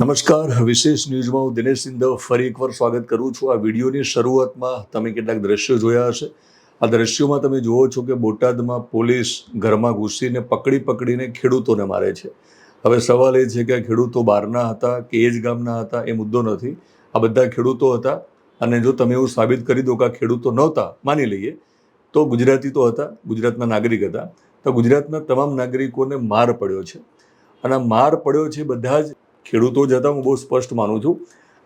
નમસ્કાર, વિશેષ ન્યૂઝમાં હું દિનેશ સિંધવ ફરી એકવાર સ્વાગત કરું છું. આ વિડીયોની શરૂઆતમાં તમે કેટલાક દ્રશ્યો જોયા હશે. આ દ્રશ્યોમાં તમે જુઓ છો કે બોટાદમાં પોલીસ ઘરમાં ઘૂસીને પકડી પકડીને ખેડૂતોને મારે છે. હવે સવાલ એ છે કે આ ખેડૂતો બહારના હતા કે એ જ ગામના હતા એ મુદ્દો નથી. આ બધા ખેડૂતો હતા અને જો તમે એવું સાબિત કરી દો કે આ ખેડૂતો નહોતા, માની લઈએ, તો ગુજરાતી તો હતા, ગુજરાતના નાગરિક હતા. તો ગુજરાતના તમામ નાગરિકોને માર પડ્યો છે. અને માર પડ્યો છે બધા જ ખેડૂતો જ હતા, હું બહુ સ્પષ્ટ માનું છું.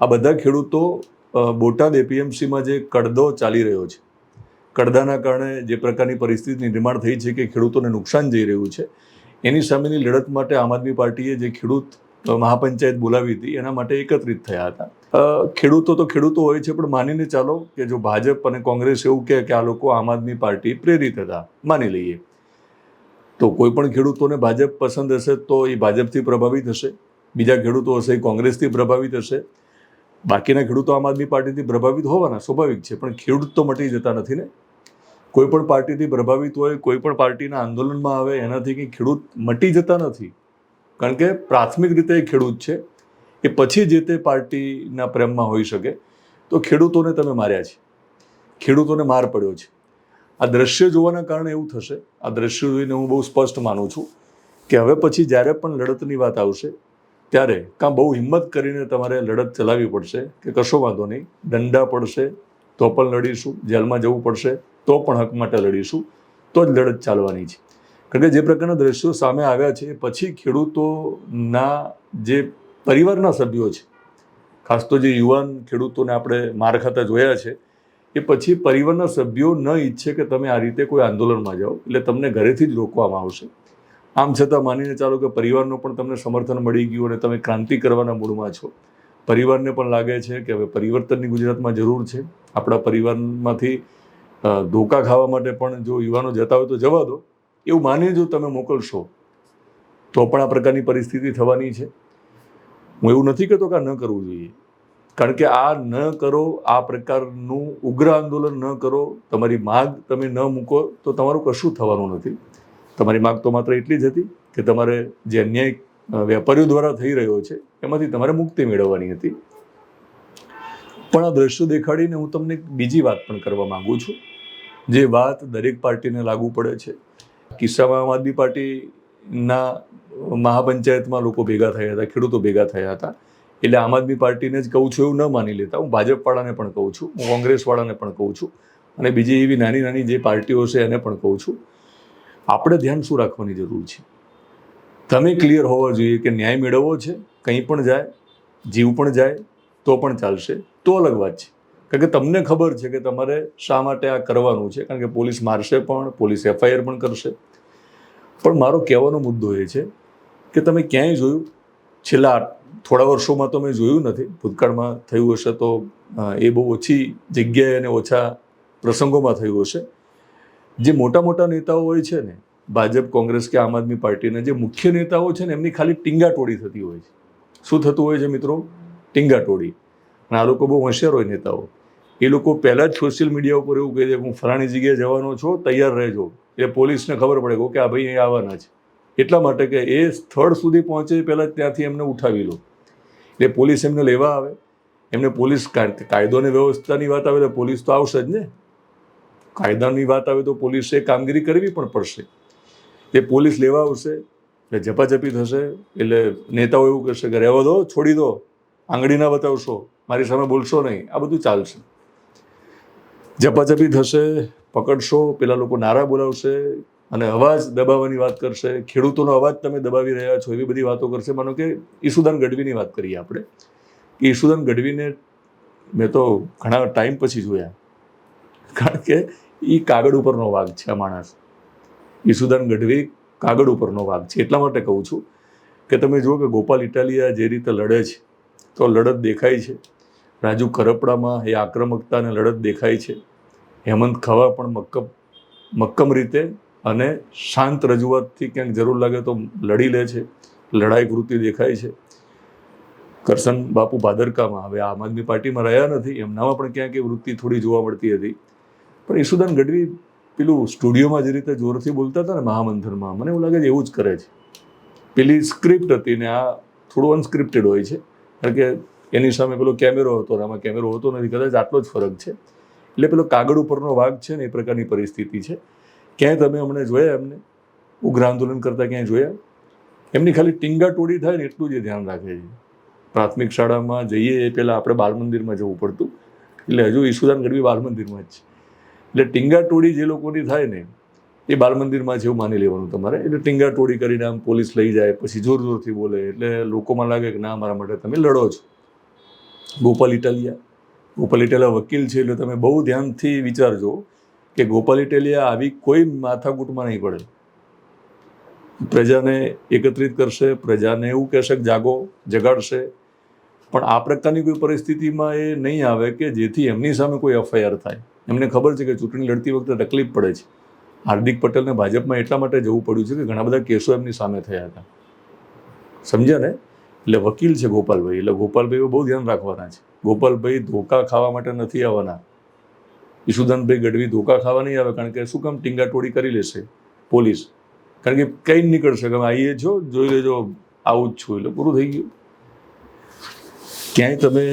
આ બધા ખેડૂતો બોટાદ એપીએમસીમાં જે કડદો ચાલી રહ્યો છે કડદાના કારણે જે પ્રકારની પરિસ્થિતિ નિર્માણ થઈ છે કે ખેડૂતોને નુકસાન જઈ રહ્યું છે, એની સામેની લડત માટે આમ આદમી પાર્ટીએ જે ખેડૂત મહાપંચાયત બોલાવી હતી, એના માટે એકત્રિત થયા હતા. ખેડૂતો તો ખેડૂતો હોય છે, પણ માનીને ચાલો કે જો ભાજપ અને કોંગ્રેસ એવું કહે કે આ લોકો આમ આદમી પાર્ટી પ્રેરિત હતા, માની લઈએ. તો કોઈ પણ ખેડૂતોને ભાજપ પસંદ હશે તો એ ભાજપથી પ્રભાવિત હશે. બીજા ખેડૂતો હશે એ કોંગ્રેસથી પ્રભાવિત હશે. બાકીના ખેડૂતો આમ આદમી પાર્ટીથી પ્રભાવિત હોવાના સ્વાભાવિક છે, પણ ખેડૂત તો મટી જતા નથી ને. કોઈ પણ પાર્ટીથી પ્રભાવિત હોય, કોઈ પણ પાર્ટીના આંદોલનમાં આવે, એનાથી કંઈ ખેડૂત મટી જતા નથી. કારણ કે પ્રાથમિક રીતે એ ખેડૂત છે એ પછી જે તે પાર્ટીના પ્રેમમાં હોઈ શકે, તો ખેડૂતોને તમે માર્યા છે. ખેડૂતોને માર પડ્યો છે. આ દ્રશ્ય જોવાના કારણે એવું થશે. આ દ્રશ્ય જોઈને હું બહુ સ્પષ્ટ માનું છું કે હવે પછી જ્યારે પણ લડતની વાત આવશે ત્યારે કાં બહુ હિંમત કરીને તમારે લડત ચલાવવી પડશે કે કશો વાંધો નહીં, દંડા પડશે, તો પણ લડીશું, જેલમાં જવું પડશે, તો પણ હક માટે લડીશું, તો જ લડત ચાલવાની છે. કારણ કે જે પ્રકારના દ્રશ્યો સામે આવ્યા છે, પછી ખેડૂતોના જે પરિવારના સભ્યો છે, ખાસ તો જે યુવાન ખેડૂતોને આપણે માર ખાતા જોયા છે, એ પછી પરિવારના સભ્યો ન ઈચ્છે કે તમે આ રીતે કોઈ આંદોલનમાં જાઓ, એટલે તમને ઘરેથી જ રોકવામાં આવશે. આમ છતાં માનીને ચાલો કે પરિવારનું પણ તમને સમર્થન મળી ગયું અને તમે ક્રાંતિ કરવાના મૂડમાં છો. પરિવારને પણ લાગે છે કે હવે પરિવર્તનની ગુજરાતમાં જરૂર છે. આપણા પરિવારમાંથી ધોકા ખાવા માટે પણ જો યુવાનો જતા હોય તો જવા દો. એવું માની જો તમે મોકલશો, તો પણ આ પ્રકારની પરિસ્થિતિ થવાની છે. હું એવું નથી કહેતો કે આ ન કરવું જોઈએ. કારણ કે આ ન કરો, આ પ્રકારનું ઉગ્ર આંદોલન ન કરો. તમારી માગ તમે ન મૂકો તો તમારું કશું થવાનું નથી. તમારી માગ તો માત્ર એટલી જ હતી કે તમારે જે અન્યાય વેપારીઓ દ્વારા થઈ રહ્યો છે, એમાંથી તમારે મુક્તિ મેળવવાની હતી. પણ આ દ્રશ્યો દેખાડીને હું તમને બીજી વાત પણ કરવા માંગુ છું. જે વાત દરેક પાર્ટીને લાગુ પડે છે. કિસ્સામાં આમ આદમી પાર્ટીના મહાપંચાયતમાં લોકો ભેગા થયા હતા, ખેડૂતો ભેગા થયા હતા. એટલે આમ આદમી પાર્ટીને જ કહું છું એવું ન માની લેતા. હું ભાજપવાળાને પણ કહું છું, હું કોંગ્રેસવાળાને પણ કહું છું. અને બીજી એવી નાની નાની જે પાર્ટીઓ છે એને પણ કહું છું. આપણે ધ્યાન શું રાખવાની જરૂર છે? તમે ક્લિયર હોવા જોઈએ કે ન્યાય મેળવવો છે, કંઈ પણ જાય, જીવ પણ જાય, તો પણ ચાલશે, તો અલગ વાત છે. કારણ કે તમને ખબર છે કે તમારે શા માટે આ કરવાનું છે? કારણ કે પોલીસ મારશે પણ, પોલીસ એફઆઈઆર પણ કરશે. પણ મારો કહેવાનો મુદ્દો એ છે કે તમે ક્યાંય જોયું? છેલ્લા થોડા વર્ષોમાં તો મેં જોયું નથી. ભૂતકાળમાં થયું હશે તો એ બહુ ઓછી જગ્યાએ અને ઓછા પ્રસંગોમાં થયું હશે. જે મોટા મોટા નેતાઓ હોય છે ને, ભાજપ, કોંગ્રેસ કે આમ આદમી પાર્ટીના જે મુખ્ય નેતાઓ છે ને, એમની ખાલી ટીંગાટોળી થતી હોય છે. શું થતું હોય છે મિત્રો? ટીંગાટોળી. અને આ લોકો બહુ હોશિયાર હોય નેતાઓ. એ લોકો પહેલાં જ સોશિયલ મીડિયા ઉપર એવું કહે કે હું ફલાણી જગ્યાએ જવાનો છું, તૈયાર રહેજો. એટલે પોલીસને ખબર પડે કે આ ભાઈ અહીં આવવાના છે. એટલા માટે કે એ સ્થળ સુધી પહોંચે પહેલાં પહેલાં ત્યાંથી એમને ઉઠાવી લો. એટલે પોલીસ એમને લેવા આવે. એમને પોલીસ કાયદો અને વ્યવસ્થાની વાત આવે તો પોલીસ તો આવશે જ ને? કાયદાની વાત આવે તો પોલીસે કામગીરી કરવી પણ પડશે. એ પોલીસ લેવા આવશે એટલે ઝપાઝપી થશે, એટલે નેતાઓ એવું કહેશે કે રહેવા દો, છોડી દો આંગળી ના બતાવશો, મારી સામે બોલશો નહીં, આ બધું ચાલશે. ઝપાઝપી થશે, પકડશો, પેલા લોકો નારા બોલાવશે અને અવાજ દબાવવાની વાત કરશે. ખેડૂતોનો અવાજ તમે દબાવી રહ્યા છો એવી બધી વાતો કરશે. માનો કે ઈસુદાન ગઢવીની વાત કરીએ આપણે. કે ઈસુદાન ગઢવીને મેં તો ઘણા ટાઈમ પછી જોયા. કારણ કે એ કાગળ ઉપરનો વાઘ છે આ માણસ. ઈસુદાન ગઢવી કાગળ ઉપરનો વાઘ છે. એટલા માટે કહું છું કે તમે જુઓ કે ગોપાલ ઇટાલિયા જે રીતે લડે છે, તો લડત દેખાય છે. રાજુ કરપડામાં એ આક્રમકતાને લડત દેખાય છે. હેમંત ખવા પણ મક્કમ મક્કમ રીતે અને શાંત રજૂઆતથી ક્યાંક જરૂર લાગે તો લડી લે છે. લડાઈ વૃત્તિ દેખાય છે. કરશન બાપુ ભાદરકામાં હવે આમ આદમી પાર્ટીમાં રહ્યા નથી. એમનામાં પણ ક્યાંક એ વૃત્તિ થોડી જોવા મળતી હતી. પણ ઈશુદાન ગઢવી પેલું સ્ટુડિયોમાં જે રીતે જોરથી બોલતા હતા ને મહામંથનમાં, મને એવું લાગે છે એવું જ કરે છે. પેલી સ્ક્રિપ્ટ હતી ને આ થોડું અનસ્ક્રિપ્ટેડ હોય છે. કારણ કે એની સામે પેલો કેમેરો હતો આમાં કેમેરો હોતો નથી, કદાચ આટલો જ ફરક છે. એટલે પેલો કાગળ ઉપરનો વાઘ છે ને એ પ્રકારની પરિસ્થિતિ છે. ક્યાંય તમે હમણાં જોયા એમને? ઉગ્ર આંદોલન કરતાં ક્યાંય જોયા? એમની ખાલી ટીંગા ટીંગાટોળી થાય ને એટલું જ ધ્યાન રાખે છે. પ્રાથમિક શાળામાં જઈએ એ પહેલાં આપણે બાળ મંદિરમાં જવું પડતું. એટલે હજુ ઈશુદાન ગઢવી બાળ મંદિરમાં જ છે. એટલે ટીંગાટોળી જે લોકોની થાય ને, એ બાળ મંદિરમાં જેવું માની લેવાનું તમારે. એટલે ટીંગાટોળી કરીને આમ પોલીસ લઈ જાય, પછી જોર જોરથી બોલે. એટલે લોકોમાં લાગે કે ના, મારા માટે તમે લડો છો. ગોપાલ ઇટાલિયા. ગોપાલ ઇટાલિયા વકીલ છે, એટલે તમે બહુ ધ્યાનથી વિચારજો કે ગોપાલ ઇટાલિયા આવી કોઈ માથાકૂટમાં નહીં પડે. પ્રજાને એકત્રિત કરશે, પ્રજાને એવું કહેશે કે જાગો, જગાડશે. પણ આ પ્રકારની કોઈ પરિસ્થિતિમાં એ નહીં આવે કે જેથી એમની સામે કોઈ એફઆઈઆર થાય. એમને ખબર છે કે ચૂંટણી લડતી વખતે તકલીફ પડે છે. હાર્દિક પટેલને ભાજપમાં એટલા માટે જવું પડ્યું છે કે ઘણા બધા કેસો એમની સામે થયા હતા. સમજ્યા ને? એટલે વકીલ છે ગોપાલભાઈ. એટલે ગોપાલભાઈ બહુ ધ્યાન રાખવાના છે. ગોપાલભાઈ ધોકા ખાવા માટે નથી આવવાના. ઈશુદાનભાઈ ગઢવી ધોકા ખાવા નહીં આવે કારણ કે શું કામ ટીંગાટોળી કરી લેશે પોલીસ? કારણ કે કંઈ જ નીકળશે. કે આવીએ છો, જોઈ લેજો, આવું જ છું એટલે પૂરું થઈ ગયું. ક્યાંય તમે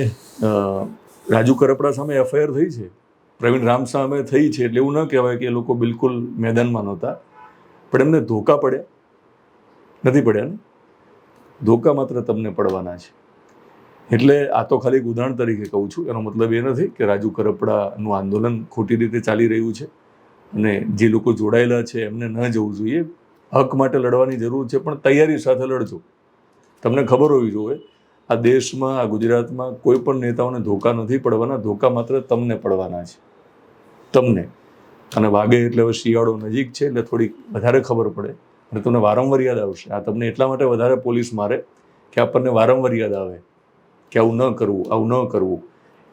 રાજુ કરપડા સામે એફઆઈઆર થઈ છે? પ્રવીણ રામ સામે થઈ છે એટલે એવું ન કહેવાય કે એ લોકો બિલકુલ મેદાનમાં નહોતા. પણ એમને ધોકા પડ્યા. નથી પડ્યા ને? ધોકા માત્ર તમને પડવાના છે. એટલે આ તો ખાલી ઉદાહરણ તરીકે કહું છું. એનો મતલબ એ નથી કે રાજુ કરપડાનું આંદોલન ખોટી રીતે ચાલી રહ્યું છે અને જે લોકો જોડાયેલા છે એમને ન જવું જોઈએ. હક માટે લડવાની જરૂર છે, પણ તૈયારી સાથે લડજો. તમને ખબર હોવી જોઈએ, આ દેશમાં, આ ગુજરાતમાં કોઈ પણ નેતાઓને ધોકા નથી પડવાના. ધોકા માત્ર તમને પડવાના છે. તમને. અને વાગે એટલે હવે શિયાળો નજીક છે એટલે થોડીક વધારે ખબર પડે. અને તમને વારંવાર યાદ આવશે. આ તમને એટલા માટે વધારે પોલીસ મારે કે આપણને વારંવાર યાદ આવે કે આવું ન કરવું, આવું ન કરવું.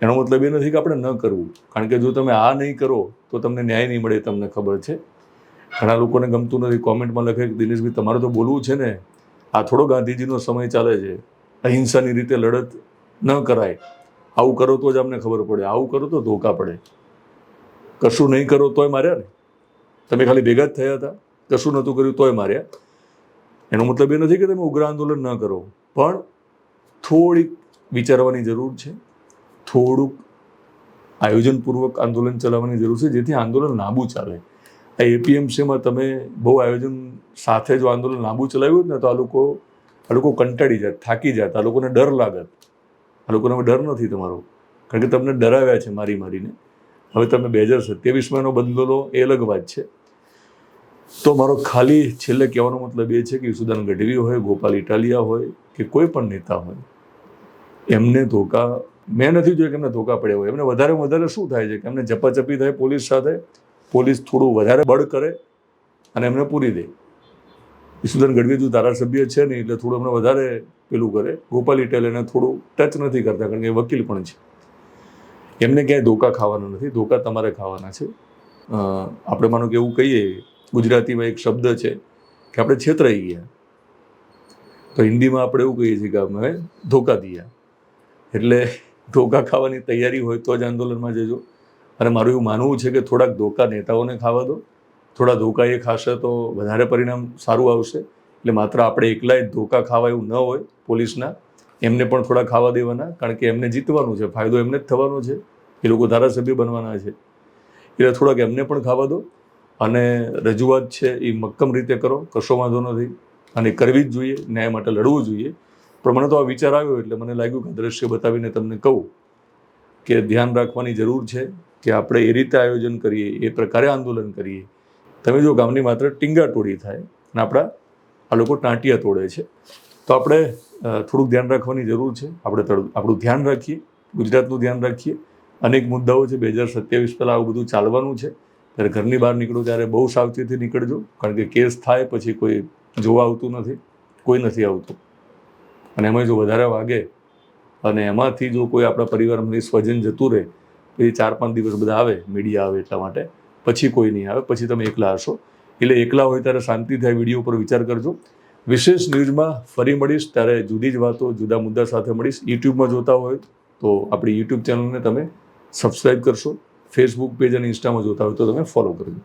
એનો મતલબ એ નથી કે આપણે ન કરવું. કારણ કે જો તમે આ નહીં કરો, તો તમને ન્યાય નહીં મળે તમને ખબર છે. ઘણા લોકોને ગમતું નથી. કોમેન્ટમાં લખે કે દિનેશભાઈ, તમારે તો બોલવું છે ને. આ થોડો ગાંધીજીનો સમય ચાલે છે. અહિંસાની રીતે લડત ન કરાય. આવું કરો તો જ અમને ખબર પડે. આવું કરો તો ધોકા પડે. કશું નહીં કરો તોય માર્યા ને. તમે ખાલી ભેગા જ થયા હતા. કશું નહોતું કર્યું તોય માર્યા. એનો મતલબ એ નથી કે તમે ઉગ્ર આંદોલન ન કરો. પણ થોડીક વિચારવાની જરૂર છે. થોડુંક આયોજનપૂર્વક આંદોલન ચલાવવાની જરૂર છે, જેથી આંદોલન લાંબુ ચાલે. આ એપીએમસીમાં તમે બહુ આયોજન સાથે જો આંદોલન લાંબુ ચલાવ્યું ને, તો આ લોકો આ લોકો કંટાળી જાત થાકી જાત આ લોકોને ડર લાગત આ લોકોને ડર નથી તમારો. કારણ કે તમને ડરાવ્યા છે મારી મારીને. હવે તમે બે હજાર સત્યાવીસમાં એનો બદલો લો, એ અલગ વાત છે. તો મારો ખાલી છેલ્લે કહેવાનો મતલબ એ છે કે યુસુદાન ગઢવી હોય, ગોપાલ ઇટાલિયા હોય કે કોઈ પણ નેતા હોય, એમને ધોકા, મેં નથી જોયું કે એમને ધોકા પડ્યા હોય. એમને વધારે વધારે શું થાય છે? કે એમને ઝપાઝપી થાય, પોલીસ સાથે, પોલીસ થોડું વધારે બળ કરે અને એમને પૂરી દે. યુસુદાન ગઢવી જો ધારાસભ્ય છે નહીં, એટલે થોડું એમને વધારે પેલું કરે. ગોપાલ ઇટાલિયાને થોડું ટચ નથી કરતા, કારણ કે વકીલ પણ છે. એમને ક્યાંય ધોકા ખાવાના નથી, ધોકા તમારે ખાવાના છે. આપણે માનો કે એવું કહીએ, ગુજરાતીમાં એક શબ્દ છે કે આપણે છેતરાઈ ગયા. તો હિન્દીમાં આપણે એવું કહીએ છીએ કે અમે ધોકા દિયા. એટલે ધોકા ખાવાની તૈયારી હોય તો જ આંદોલનમાં જજો. અને મારું એવું માનવું છે કે થોડાક ધોકા નેતાઓને ખાવા દો. થોડા ધોકા એ ખાશે તો વધારે પરિણામ સારું આવશે. એટલે માત્ર આપણે એકલા જ ધોકા ખાવા એવું ન હોય પોલીસના. એમને પણ થોડા ખાવા દેવાના, કારણ કે એમને જીતવાનું છે, ફાયદો એમને જ થવાનો છે. એ લોકો ધારાસભ્ય બનવાના છે. એટલે થોડાક એમને પણ ખાવા દો. અને રજૂઆત છે એ મક્કમ રીતે કરો, કશો વાંધો નથી. અને કરવી જ જોઈએ, ન્યાય માટે લડવું જોઈએ. પણ મને તો આ વિચાર આવ્યો એટલે મને લાગ્યું કે દ્રશ્ય બતાવીને તમને કહું કે ધ્યાન રાખવાની જરૂર છે કે આપણે એ રીતે આયોજન કરીએ, એ પ્રકારે આંદોલન કરીએ. તમે જો ગામની માત્ર ટીંગા તોડી થાય અને આપણા, આ લોકો ટાંટિયા તોડે છે. તો આપણે થોડુંક ધ્યાન રાખવાની જરૂર છે. આપણે આપણું ધ્યાન રાખીએ, ગુજરાતનું ધ્યાન રાખીએ. અનેક મુદ્દાઓ છે, બે હજાર સત્યાવીસ પહેલાં આવું બધું ચાલવાનું છે. ત્યારે ઘરની બહાર નીકળો ત્યારે બહુ સાવચેતી નીકળજો, કારણ કે કેસ થાય પછી કોઈ જોવા આવતું નથી, કોઈ નથી આવતું. અને એમાં જો વધારે વાગે અને એમાંથી જો કોઈ આપણા પરિવારમાંથી સ્વજન જતું રહે, તો એ ચાર પાંચ દિવસ બધા આવે, મીડિયા આવે એટલા માટે. પછી કોઈ નહીં આવે, પછી તમે એકલા હશો. એટલે એકલા હોય ત્યારે શાંતિ થાય, વીડિયો પર વિચાર કરજો. વિશેષ ન્યૂઝમાં ફરી મળીશ. ત્યારે જુદી જ વાતો જુદા મુદ્દા સાથે મળીશ. યુટ્યુબમાં જોતા હોય તો આપણી યુટ્યુબ ચેનલને તમે સબસ્ક્રાઈબ કરશો. ફેસબુક પેજ અને ઇન્સ્ટામાં જોતા હોય તો તમે ફોલો કરજો.